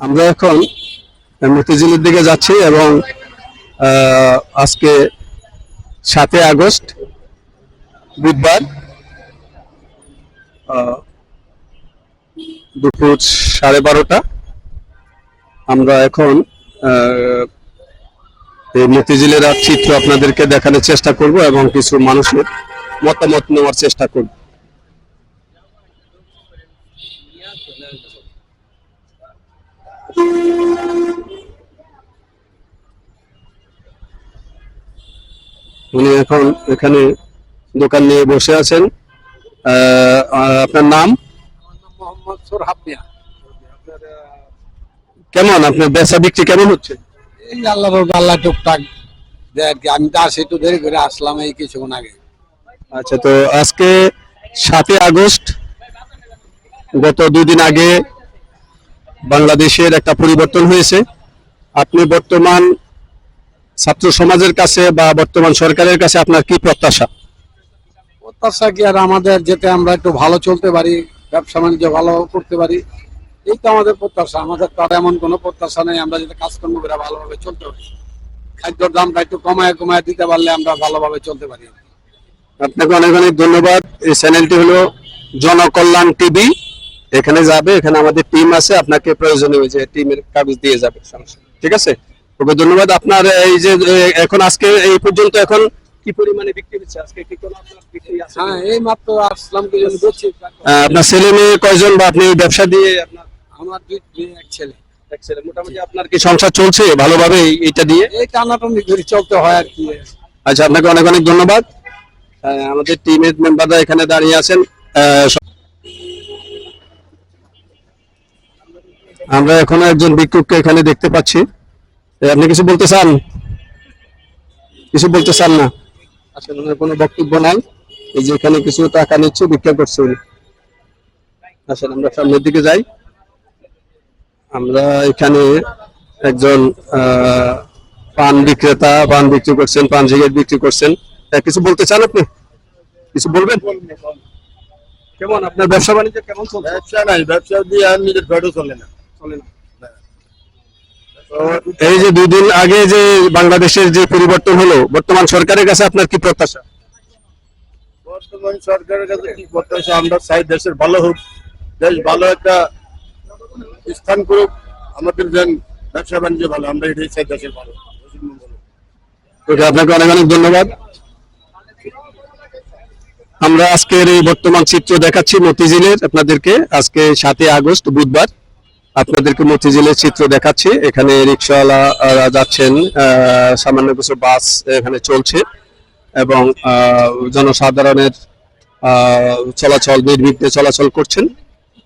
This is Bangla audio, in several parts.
আমরা এখন মতিঝিলের দিকে যাচ্ছি এবং আজকে সাতই আগস্ট বুধবার দুপুর সাড়ে বারোটা, আমরা এখন এই মতিঝিলের চিত্র আপনাদেরকে দেখানোর চেষ্টা করব এবং কিছু মানুষের মতামত নেওয়ার চেষ্টা করব। উনি এখন এখানে দোকান নিয়ে বসে আছেন। আপনার নাম? মোহাম্মদ সোরহাব মিয়া। কেমন? আপনার বেচা বিক্রি কেমন হচ্ছে? এই আল্লাহ আল্লাহ টুকটাক আমি তো আসি একটু দেরি করে আসলাম এই কিছুক্ষণ আগে। আচ্ছা তো আজকে সাতই আগস্ট গত দুই দিন আগে বাংলাদেশের একটা পরিবর্তন হয়েছে। আপনি বর্তমান ছাত্র সমাজের কাছে বা বর্তমান সরকারের কাছে আপনার কি প্রত্যাশা? প্রত্যাশা কি আর আমাদের যাতে আমরা একটু ভালো চলতে পারি ব্যবসা বাণিজ্য ভালো করতে পারি এই তো আমাদের প্রত্যাশা। আমাদের তো এমন কোনো প্রত্যাশা নেই আমরা যাতে কাজকর্ম করে ভালোভাবে চলতে পারি। খাদ্যর দামটা একটু কমায় কমায় দিতে পারলে আমরা ভালোভাবে চলতে পারি। আপনাকে অনেক অনেক ধন্যবাদ। এই চ্যানেলটি হলো জনকল্যাণ টিভি। এখানে যাবে এখানে আমাদের টিম আছে আপনাকে প্রয়োজনে ওই যে টিমের কাগজ দিয়ে যাবে ঠিক আছে? ওকে ধন্যবাদ। আপনার এই যে এখন আজকে এই পর্যন্ত এখন কি পরিমাণে বিক্রি হচ্ছে? আজকে কি কোনো আপনার বিক্রি আছে হ্যাঁ এই মাত্র আসলাম কি জন্য করছি আপনার ছেলে মেয়ে কয়জন বা আপনি ব্যবসা দিয়ে আপনার আমার দুই দুই এক ছেলে। এক ছেলে। মোটামুটি আপনার কি সংসার চলছে ভালোভাবে এইটা দিয়ে? এই টানাটানি করে চলতে হয় আর কি। আচ্ছা আপনাকে অনেক অনেক ধন্যবাদ। আমাদের টিমের মেম্বাররা এখানে দাঁড়িয়ে আছেন। আমরা এখনও একজন ভিক্ষুককে এখানে দেখতে পাচ্ছি। আপনি কিছু বলতে চান? কিছু বলতে চান না? আসলে কোনো বক্তব্য নাই। এই যে এখানে কিছু টাকা নিচ্ছে, ভিক্ষা করছে উনি। আসলে আমরা সামনের দিকে যাই। আমরা এখানে একজন পান বিক্রেতা, পান বিক্রি করছেন, পান সিগারেট বিক্রি করছেন। কিছু বলতে চান আপনি? কিছু বলবেন? কেমন? আপনার ব্যবসা বাণিজ্য কেমন চলছে? ব্যবসা নাই, ব্যবসা দিয়ে আর নিজের পেটও চলে না। চলে না। এই যে দুই দিন আগে যে বাংলাদেশের যে পরিবর্তন হলো বর্তমান সরকারের কাছে আপনার কি প্রত্যাশা? বর্তমান সরকারের কাছে কি করতেছে আমরা চাই দেশের ভালো হোক দেশ ভালো একটা স্থান করুক আমাদের যেন ব্যবসা বাণিজ্য ভালো আমরা এটাই চাই দেশের ভালো আপনাকে অনেক অনেক ধন্যবাদ। আমরা আজকের এই বর্তমান চিত্র দেখাচ্ছি মতিঝিলের আপনাদেরকে আজকে সাতই আগস্ট বুধবার। আপনাদেরকে মতিঝিলের চিত্র দেখাচ্ছি। এখানে রিক্সাওয়ালা যাচ্ছেন সামান্য কিছু বাস এখানে চলছে এবং জনসাধারণের চলাচল, নির্বিঘ্নে চলাচল করছেন।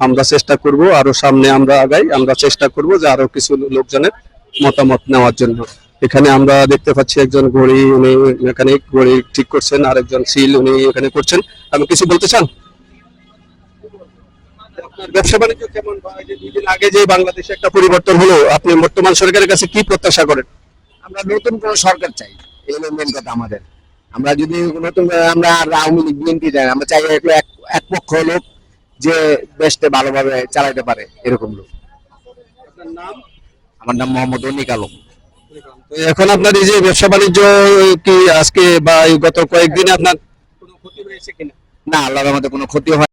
আমরা চেষ্টা করব, আরও সামনে আমরা আগাই। আমরা চেষ্টা করব যে আরও কিছু লোকজনের মতামত নেওয়ার জন্য। এখানে আমরা দেখতে পাচ্ছি একজন ঘড়ি উনি মেকানিক ঘড়ি ঠিক করছেন। আরেকজন সিল, উনি এখানে করছেন। আপনি কিছু বলতে চান? আপনার ব্যবসা বাণিজ্য কেমন? বা দুই দিন আগে যে বাংলাদেশে একটা পরিবর্তন হলো আপনি বর্তমান সরকারের কাছে কি প্রত্যাশা করেন? আমরা নতুন কোন সরকার চাই এই হলো মেন কথা আমাদের। আমরা যদি নতুন আমরা আওয়ামী লীগ বিএনপি চাই আমরা চাই এক এক পক্ষ লোক যে দেশটা ভালোভাবে চালাতে পারে এরকম লোক। নাম? আমার নাম মোহাম্মদ অনিক আলম। এখন আপনার এই যে ব্যবসা বাণিজ্য কি আজকে বা গত কয়েকদিনে আপনার কোনো ক্ষতি হয়েছে কিনা? না আল্লাহর আমাদের কোনো ক্ষতি হয়